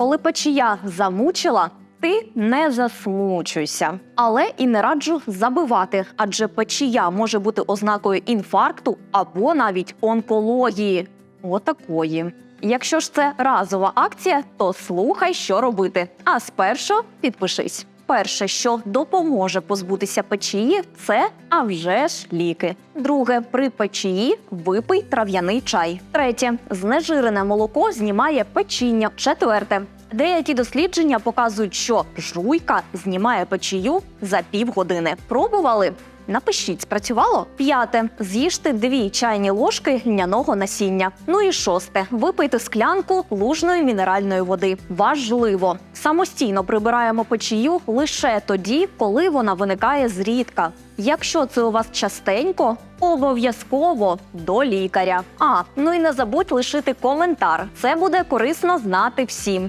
Коли печія замучила, ти не засмучуйся. Але і не раджу забивати, адже печія може бути ознакою інфаркту або навіть онкології. Отакої. Якщо ж це разова акція, то слухай, що робити. А спершу підпишись. Перше, що допоможе позбутися печії, це а вже ж ліки. Друге, при печії випий трав'яний чай. Третє, знежирене молоко знімає печіння. Четверте. Деякі дослідження показують, що жуйка знімає печію за півгодини. Пробували? Напишіть, спрацювало? П'яте. З'їжте дві чайні ложки льняного насіння. Ну і шосте. Випийте склянку лужної мінеральної води. Важливо. Самостійно прибираємо печію лише тоді, коли вона виникає зрідка. Якщо це у вас частенько, обов'язково до лікаря. А ну і не забудь лишити коментар. Це буде корисно знати всім.